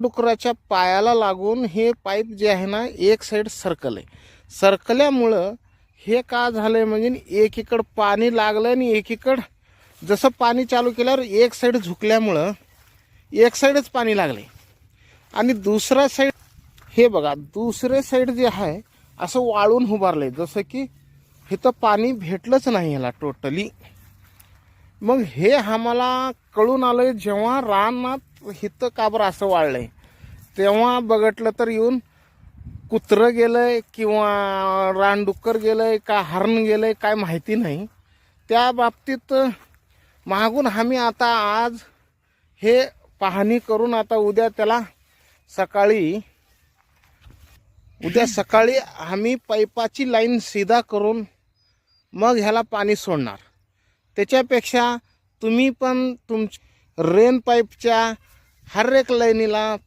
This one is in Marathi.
डुकराच्या पायाला लागून हे पाईप जे आहे ना एक साईड सरकल आहे सरकल्यामुळं हे का झालंय म्हणजे एकीकडं पाणी लागलं आणि एकीकडं जसं पाणी चालू केल्यावर एक साईड झुकल्यामुळं एक साईडच पाणी लागले आणि दुसरा साईड हे बघा दुसरे साईड जे आहे असं वाळून उभारलंय. जसं की इथं पाणी भेटलंच नाही ह्याला टोटली मग हे आम्हाला कळून आलं जेव्हा रानात हिथं काबर असं वाळलंय तेव्हा बघितलं तर येऊन कुत्रं गेलंय किंवा रानडुक्कर गेलंय का हरण गेलंय काय माहिती नाही. त्या बाबतीत मागून आम्ही आता आज हे पाहणी करून आता उद्या त्याला सकाळी उद्या सकाळी आम्ही पाईपाची लाईन सीधा करून मग ह्याला पाणी सोडणार. त्याच्यापेक्षा तुम्ही पण तुम रेन पाईपच्या Harek lainila